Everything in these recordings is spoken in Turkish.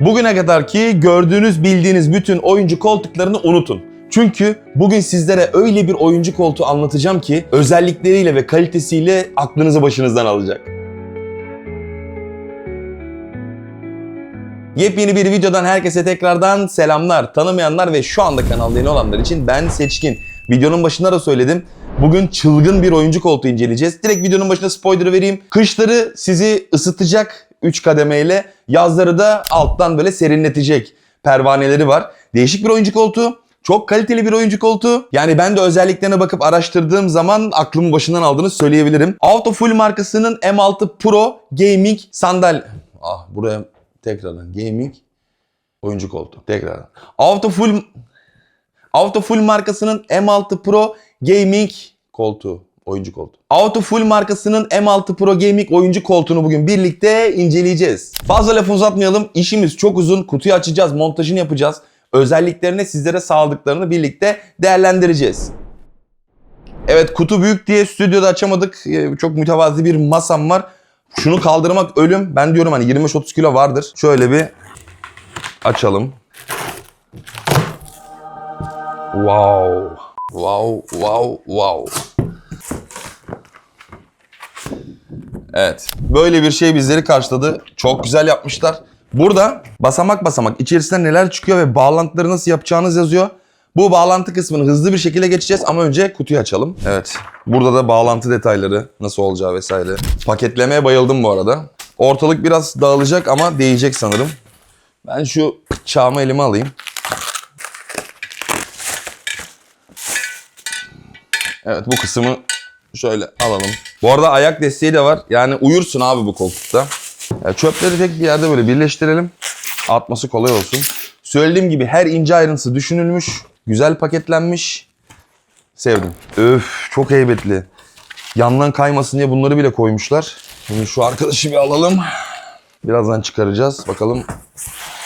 Bugüne kadar ki gördüğünüz bildiğiniz bütün oyuncu koltuklarını unutun. Çünkü bugün sizlere öyle bir oyuncu koltuğu anlatacağım ki özellikleriyle ve kalitesiyle aklınızı başınızdan alacak. Yepyeni bir videodan herkese tekrardan selamlar. Tanımayanlar ve şu anda kanalda yeni olanlar için ben Seçkin. Videonun başında da söyledim. Bugün çılgın bir oyuncu koltuğu inceleyeceğiz. Direkt videonun başında spoiler vereyim. Kışları sizi ısıtacak 3 kademeyle, yazları da alttan böyle serinletecek pervaneleri var. Değişik bir oyuncu koltuğu. Çok kaliteli bir oyuncu koltuğu. Yani ben de özelliklerine bakıp araştırdığım zaman aklımı başından aldığını söyleyebilirim. Autofull markasının M6 Pro Gaming sandal... Ah buraya tekrardan gaming oyuncu koltuğu. Tekrardan. Autofull Autofull markasının M6 Pro Gaming koltuğu. Oyuncu koltuğu. Autofull markasının M6 Pro Gaming oyuncu koltuğunu bugün birlikte inceleyeceğiz. Fazla laf uzatmayalım. İşimiz çok uzun. Kutuyu açacağız, montajını yapacağız. Özelliklerini sizlere sağladıklarını birlikte değerlendireceğiz. Evet kutu büyük diye stüdyoda açamadık. Ee, Çok mütevazi bir masam var. Şunu kaldırmak ölüm. Ben diyorum hani 25-30 kilo vardır. Şöyle bir açalım. Wow. Wow, wow, wow. Evet. Böyle bir şey bizleri karşıladı. Çok güzel yapmışlar. Burada basamak basamak içerisinden neler çıkıyor ve bağlantıları nasıl yapacağınız yazıyor. Bu bağlantı kısmını hızlı bir şekilde geçeceğiz ama önce kutuyu açalım. Evet. Burada da bağlantı detayları nasıl olacağı vesaire. Paketlemeye bayıldım bu arada. Ortalık biraz dağılacak ama değecek sanırım. Ben şu çağımı elime alayım. Evet bu kısmı şöyle alalım. Bu arada ayak desteği de var. Yani uyursun abi bu koltukta. Ya çöpleri tek bir yerde böyle birleştirelim. Atması kolay olsun. Söylediğim gibi her ince ayrıntısı düşünülmüş. Güzel paketlenmiş. Sevdim. Öf çok heybetli. Yandan kaymasın diye bunları bile koymuşlar. Şimdi şu arkadaşı bir alalım. Birazdan çıkaracağız. Bakalım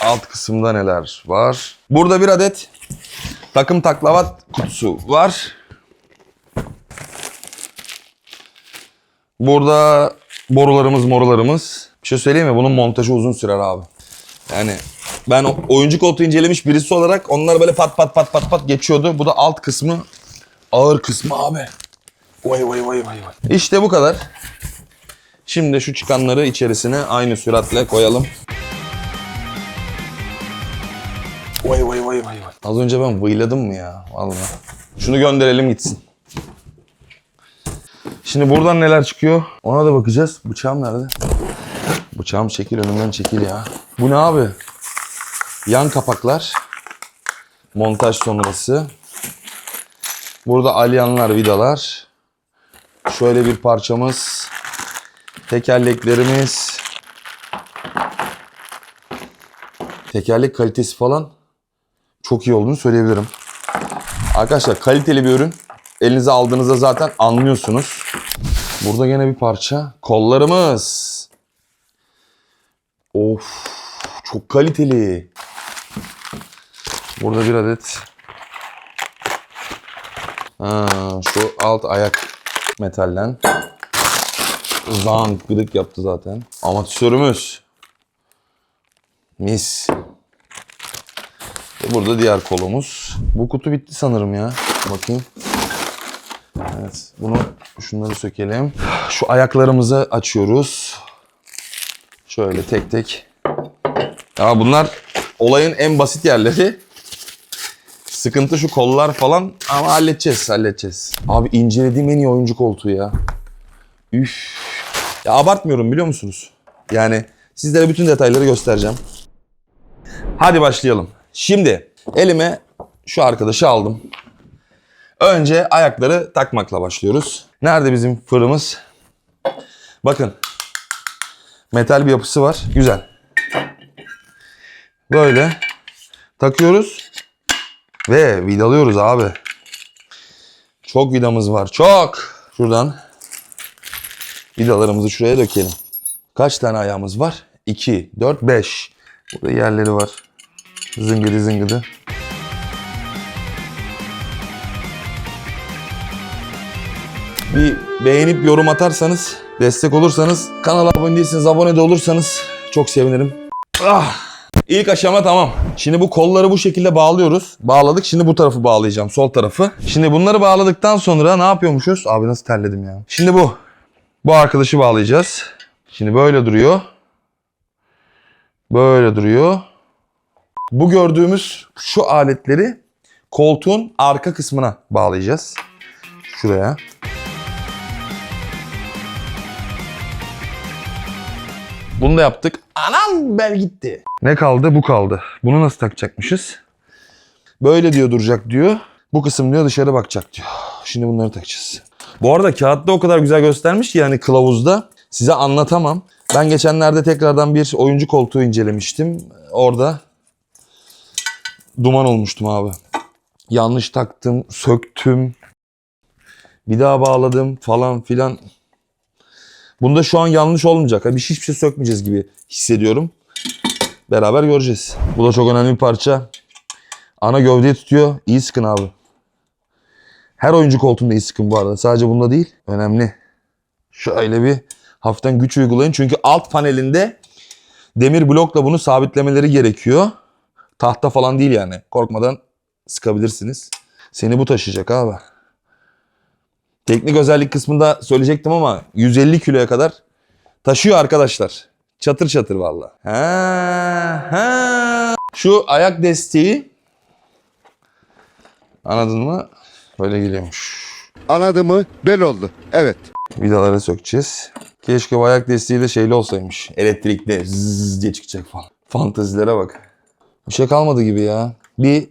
alt kısımda neler var. Burada bir adet takım taklavat kutusu var. Burada borularımız morularımız. Bir şey söyleyeyim mi? Bunun montajı uzun sürer abi. Yani ben oyuncu koltuğu incelemiş birisi olarak onlar böyle pat pat pat pat pat geçiyordu. Bu da alt kısmı ağır kısmı abi. Vay vay vay vay vay. İşte bu kadar. Şimdi şu çıkanları içerisine aynı süratle koyalım. Vay vay vay vay vay. Az önce ben vıyladım mı ya? Vallahi. Şunu gönderelim gitsin. Şimdi buradan neler çıkıyor? Ona da bakacağız. Bıçağım nerede? Bıçağım çekil önümden çekil ya. Bu ne abi? Yan kapaklar. Montaj sonrası. Burada alyanlar, vidalar. Şöyle bir parçamız. Tekerleklerimiz. Tekerlek kalitesi falan çok iyi olduğunu söyleyebilirim. Arkadaşlar kaliteli bir ürün. Elinize aldığınızda zaten anlıyorsunuz. Burada gene bir parça. Kollarımız. Of çok kaliteli. Burada bir adet. Ha, şu alt ayak metalden. Zank gıdık yaptı zaten. Amatörümüz. Mis. Burada diğer kolumuz. Bu kutu bitti sanırım ya. Bakayım. Evet. Bunu şunları sökelim. Şu ayaklarımızı açıyoruz. Şöyle tek tek. Ya bunlar olayın en basit yerleri. Sıkıntı şu kollar falan ama halledeceğiz, halledeceğiz. Abi incelediğim en iyi oyuncu koltuğu ya. Üf. Ya abartmıyorum biliyor musunuz? Yani sizlere bütün detayları göstereceğim. Hadi başlayalım. Şimdi elime şu arkadaşı aldım. Önce ayakları takmakla başlıyoruz. Nerede bizim fırımız? Bakın. Metal bir yapısı var. Güzel. Böyle takıyoruz ve vidalıyoruz abi. Çok vidamız var. Çok. Şuradan vidalarımızı şuraya dökelim. Kaç tane ayağımız var? 2, 4, 5. Burada yerleri var. Zıngıdı zıngıdı. Bir beğenip yorum atarsanız, destek olursanız, kanala abone değilseniz abone de olursanız çok sevinirim. Ah! İlk aşama tamam. Şimdi bu kolları bu şekilde bağlıyoruz. Bağladık. Şimdi bu tarafı bağlayacağım. Sol tarafı. Şimdi bunları bağladıktan sonra ne yapıyormuşuz? Abi nasıl terledim ya. Şimdi bu. Bu arkadaşı bağlayacağız. Şimdi böyle duruyor. Böyle duruyor. Bu gördüğümüz şu aletleri koltuğun arka kısmına bağlayacağız. Şuraya. Bunu da yaptık. Anam bel gitti. Ne kaldı? Bu kaldı. Bunu nasıl takacakmışız? Böyle diyor duracak diyor. Bu kısım diyor dışarı bakacak diyor. Şimdi bunları takacağız. Bu arada kağıtta o kadar güzel göstermiş ki yani kılavuzda. Size anlatamam. Ben geçenlerde tekrardan bir oyuncu koltuğu incelemiştim. Orada duman olmuştum abi. Yanlış taktım, söktüm. Bir daha bağladım falan filan. Bunda şu an yanlış olmayacak. Biz hiçbir şey sökmeyeceğiz gibi hissediyorum. Beraber göreceğiz. Bu da çok önemli bir parça. Ana gövdeyi tutuyor. İyi sıkın abi. Her oyuncu koltuğunda iyi sıkın bu arada. Sadece bunda değil. Önemli. Şöyle bir hafiften güç uygulayın. Çünkü alt panelinde demir blokla bunu sabitlemeleri gerekiyor. Tahta falan değil yani. Korkmadan sıkabilirsiniz. Seni bu taşıyacak abi. Teknik özellik kısmında söyleyecektim ama 150 kiloya kadar taşıyor arkadaşlar. Çatır çatır valla. Ha, ha. Şu ayak desteği anladın mı? Böyle geliyormuş. Anladı mı? Bel oldu. Evet. Vidaları sökeceğiz. Keşke bu ayak desteği de şeyli olsaymış. Elektrikli zzz diye çıkacak falan. Fantazilere bak. Bir şey kalmadı gibi ya. Bir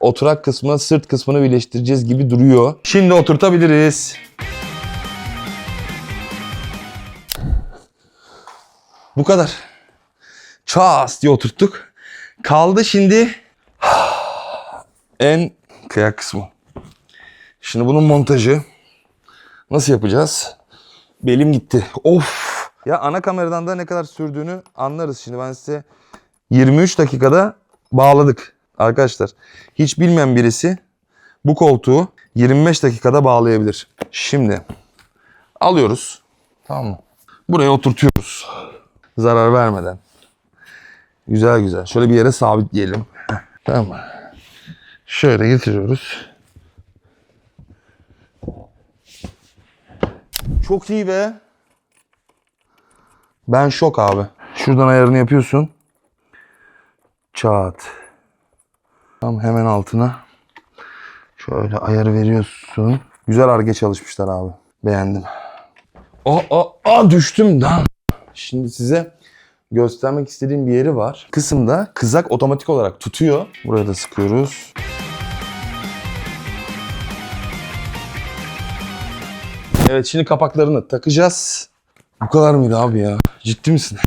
oturak kısmı sırt kısmını birleştireceğiz gibi duruyor. Şimdi oturtabiliriz. Bu kadar. Ças diye oturttuk. Kaldı şimdi en kıyak kısmı. Şimdi bunun montajı. Nasıl yapacağız? Belim gitti. Of. Ya ana kameradan da ne kadar sürdüğünü anlarız. Şimdi ben size 23 dakikada bağladık. Arkadaşlar hiç bilmeyen birisi bu koltuğu 25 dakikada bağlayabilir. Şimdi alıyoruz. Tamam mı? Buraya oturtuyoruz. Zarar vermeden. Güzel güzel. Şöyle bir yere sabitleyelim. Tamam mı? Şöyle getiriyoruz. Çok iyi be. Ben şok abi. Şuradan ayarını yapıyorsun. Çat. Tam hemen altına. Şöyle ayarı veriyorsun. Güzel arge çalışmışlar abi. Beğendim. Aa, aa, aa düştüm lan. Şimdi size göstermek istediğim bir yeri var. Kısımda kızak otomatik olarak tutuyor. Buraya da sıkıyoruz. Evet şimdi kapaklarını takacağız. Bu kadar mıydı abi ya? Ciddi misin?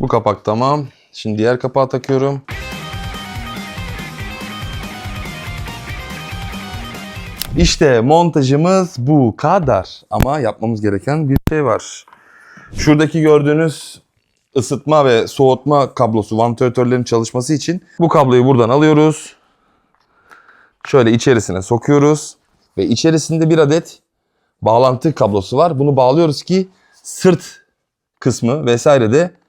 Bu kapak tamam. Şimdi diğer kapağı takıyorum. İşte montajımız bu kadar. Ama yapmamız gereken bir şey var. Şuradaki gördüğünüz ısıtma ve soğutma kablosu vantilatörlerin çalışması için bu kabloyu buradan alıyoruz. Şöyle içerisine sokuyoruz ve içerisinde bir adet bağlantı kablosu var. Bunu bağlıyoruz ki sırt kısmı vesaire de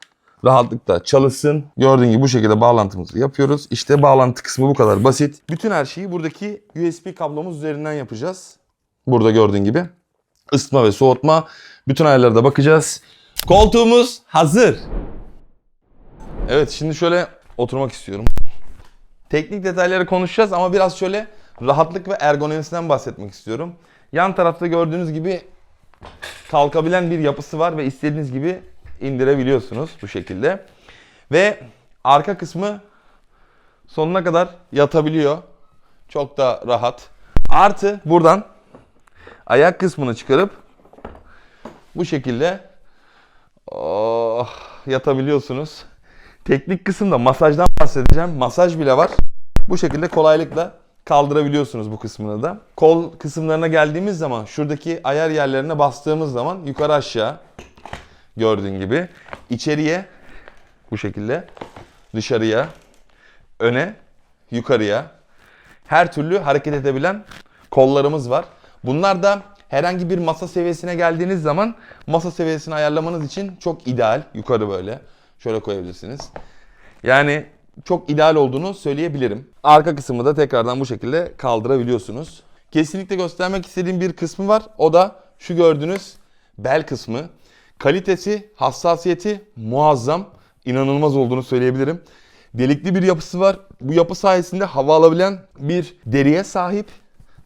rahatlıkla çalışsın. Gördüğün gibi bu şekilde bağlantımızı yapıyoruz. İşte bağlantı kısmı bu kadar basit. Bütün her şeyi buradaki USB kablomuz üzerinden yapacağız. Burada gördüğün gibi. Isıtma ve soğutma. Bütün ayarlara bakacağız. Koltuğumuz hazır. Evet şimdi şöyle oturmak istiyorum. Teknik detayları konuşacağız ama biraz şöyle rahatlık ve ergonomisinden bahsetmek istiyorum. Yan tarafta gördüğünüz gibi kalkabilen bir yapısı var ve istediğiniz gibi indirebiliyorsunuz bu şekilde. Ve arka kısmı sonuna kadar yatabiliyor. Çok da rahat. Artı buradan ayak kısmını çıkarıp bu şekilde oh, yatabiliyorsunuz. Teknik kısımda masajdan bahsedeceğim. Masaj bile var. Bu şekilde kolaylıkla kaldırabiliyorsunuz bu kısmını da. Kol kısımlarına geldiğimiz zaman şuradaki ayar yerlerine bastığımız zaman yukarı aşağı gördüğün gibi içeriye bu şekilde dışarıya öne yukarıya her türlü hareket edebilen kollarımız var. Bunlar da herhangi bir masa seviyesine geldiğiniz zaman masa seviyesini ayarlamanız için çok ideal. Yukarı böyle. Şöyle koyabilirsiniz. Yani çok ideal olduğunu söyleyebilirim. Arka kısmı da tekrardan bu şekilde kaldırabiliyorsunuz. Kesinlikle göstermek istediğim bir kısmı var. O da şu gördüğünüz bel kısmı. Kalitesi, hassasiyeti muazzam. inanılmaz olduğunu söyleyebilirim. Delikli bir yapısı var. Bu yapı sayesinde hava alabilen bir deriye sahip.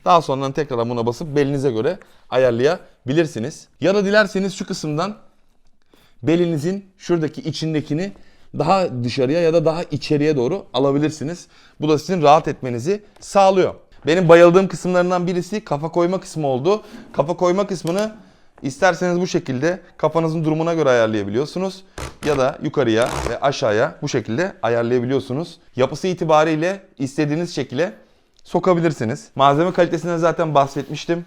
Daha sonradan tekrar buna basıp belinize göre ayarlayabilirsiniz. Ya da dilerseniz şu kısımdan belinizin şuradaki içindekini daha dışarıya ya da daha içeriye doğru alabilirsiniz. Bu da sizin rahat etmenizi sağlıyor. Benim bayıldığım kısımlarından birisi kafa koyma kısmı oldu. Kafa koyma kısmını isterseniz bu şekilde kafanızın durumuna göre ayarlayabiliyorsunuz. Ya da yukarıya ve aşağıya bu şekilde ayarlayabiliyorsunuz. Yapısı itibariyle istediğiniz şekilde sokabilirsiniz. Malzeme kalitesinden zaten bahsetmiştim.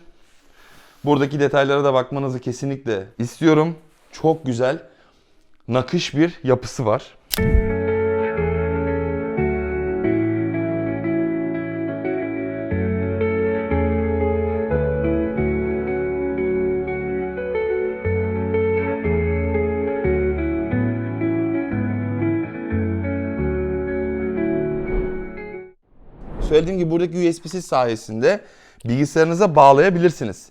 Buradaki detaylara da bakmanızı kesinlikle istiyorum. Çok güzel nakış bir yapısı var. Söylediğim gibi buradaki USB-C sayesinde bilgisayarınıza bağlayabilirsiniz.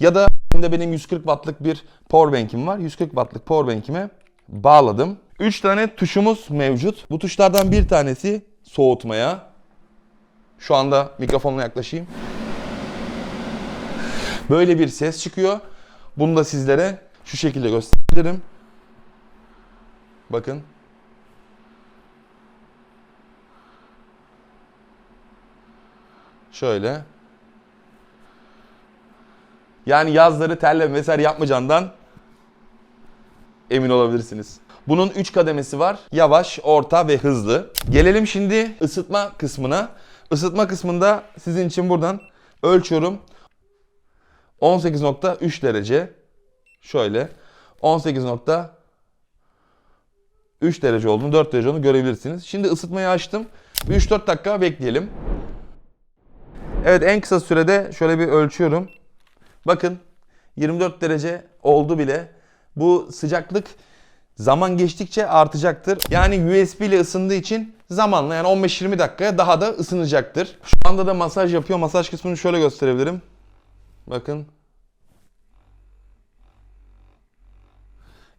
Ya da şimdi benim 140 wattlık bir powerbank'im var. 140 wattlık powerbank'ime bağladım. 3 tane tuşumuz mevcut. Bu tuşlardan bir tanesi soğutmaya. Şu anda mikrofonla yaklaşayım. Böyle bir ses çıkıyor. Bunu da sizlere şu şekilde gösterebilirim. Bakın. Şöyle. Yani yazları terleme vesaire yapmayacağından emin olabilirsiniz. Bunun 3 kademesi var. Yavaş, orta ve hızlı. Gelelim şimdi ısıtma kısmına. Isıtma kısmında sizin için buradan ölçüyorum. 18.3 derece. Şöyle. 18.3 derece olduğunu, 4 derece olduğunu görebilirsiniz. Şimdi ısıtmayı açtım. Bir 3-4 dakika bekleyelim. Evet en kısa sürede şöyle bir ölçüyorum. Bakın 24 derece oldu bile. Bu sıcaklık zaman geçtikçe artacaktır. Yani USB ile ısındığı için zamanla yani 15-20 dakikaya daha da ısınacaktır. Şu anda da masaj yapıyor. Masaj kısmını şöyle gösterebilirim. Bakın.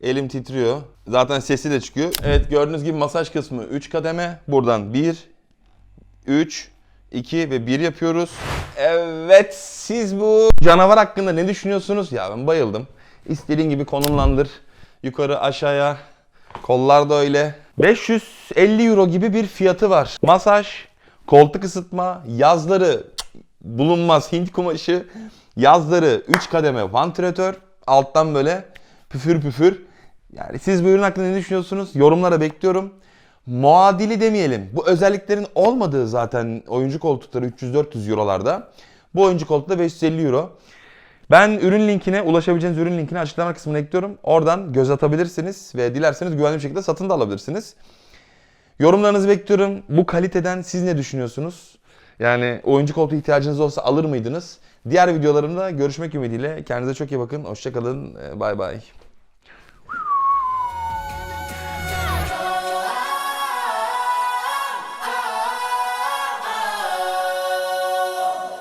Elim titriyor. Zaten sesi de çıkıyor. Evet gördüğünüz gibi masaj kısmı 3 kademe. Buradan 1, 3, 2 ve 1 yapıyoruz. Evet siz bu canavar hakkında ne düşünüyorsunuz? Ya ben bayıldım. İstediğin gibi konumlandır. Yukarı aşağıya. Kollar da öyle. 550 euro gibi bir fiyatı var. Masaj, koltuk ısıtma, yazları bulunmaz Hint kumaşı, yazları 3 kademe vantilatör, alttan böyle püfür püfür. Yani siz bu ürün hakkında ne düşünüyorsunuz? Yorumlara bekliyorum. Muadili demeyelim. Bu özelliklerin olmadığı zaten oyuncu koltukları 300-400 eurolarda. Bu oyuncu koltuğu da 550 euro. Ben ürün linkine, ulaşabileceğiniz ürün linkini açıklama kısmına ekliyorum. Oradan göz atabilirsiniz ve dilerseniz güvenli bir şekilde satın da alabilirsiniz. Yorumlarınızı bekliyorum. Bu kaliteden siz ne düşünüyorsunuz? Yani oyuncu koltuğu ihtiyacınız olsa alır mıydınız? Diğer videolarımda görüşmek ümidiyle. Kendinize çok iyi bakın. Hoşçakalın. Bay bay.